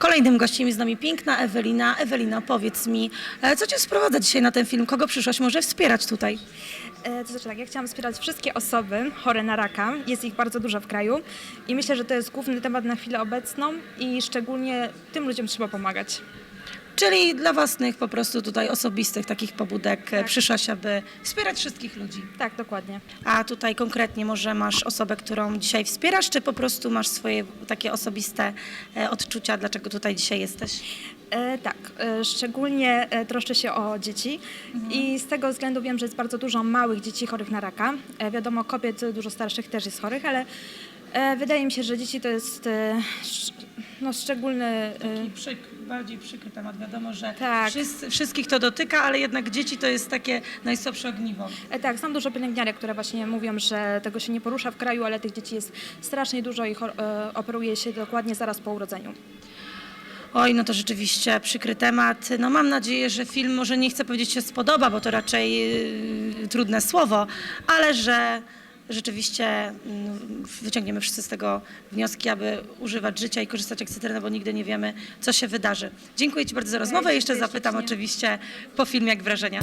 Kolejnym gościem jest z nami piękna Ewelina. Ewelina, powiedz mi, e, co cię sprowadza dzisiaj na ten film? Kogo przyszłaś może wspierać tutaj? E, To znaczy tak, ja chciałam wspierać wszystkie osoby chore na raka. Jest ich bardzo dużo w kraju i myślę, że to jest główny temat na chwilę obecną i szczególnie tym ludziom trzeba pomagać. Czyli dla własnych po prostu tutaj osobistych takich pobudek tak. przyszłaś, aby wspierać wszystkich ludzi. Tak, dokładnie. A tutaj konkretnie może masz osobę, którą dzisiaj wspierasz, czy po prostu masz swoje takie osobiste e, odczucia, dlaczego tutaj dzisiaj jesteś? E, tak, e, szczególnie e, troszczę się o dzieci i z tego względu wiem, że jest bardzo dużo małych dzieci chorych na raka. E, wiadomo, kobiet dużo starszych też jest chorych, ale e, wydaje mi się, że dzieci to jest e, no, szczególny... E, Przyk, bardziej przykry temat. Wiadomo, że Tak. wszyscy, wszystkich to dotyka, ale jednak dzieci to jest takie najsłabsze ogniwo. E, Tak, znam dużo pielęgniarek, które właśnie mówią, że tego się nie porusza w kraju, ale tych dzieci jest strasznie dużo i e, operuje się dokładnie zaraz po urodzeniu. Oj, no to rzeczywiście przykry temat. No mam nadzieję, że film może nie chcę powiedzieć się spodoba, bo to raczej yy, trudne słowo, ale że rzeczywiście mm, wyciągniemy wszyscy z tego wnioski, aby używać życia i korzystać jak cytryna, bo nigdy nie wiemy, co się wydarzy. Dziękuję Ci bardzo za rozmowę. Jeszcze zapytam oczywiście po filmie, jak wrażenia.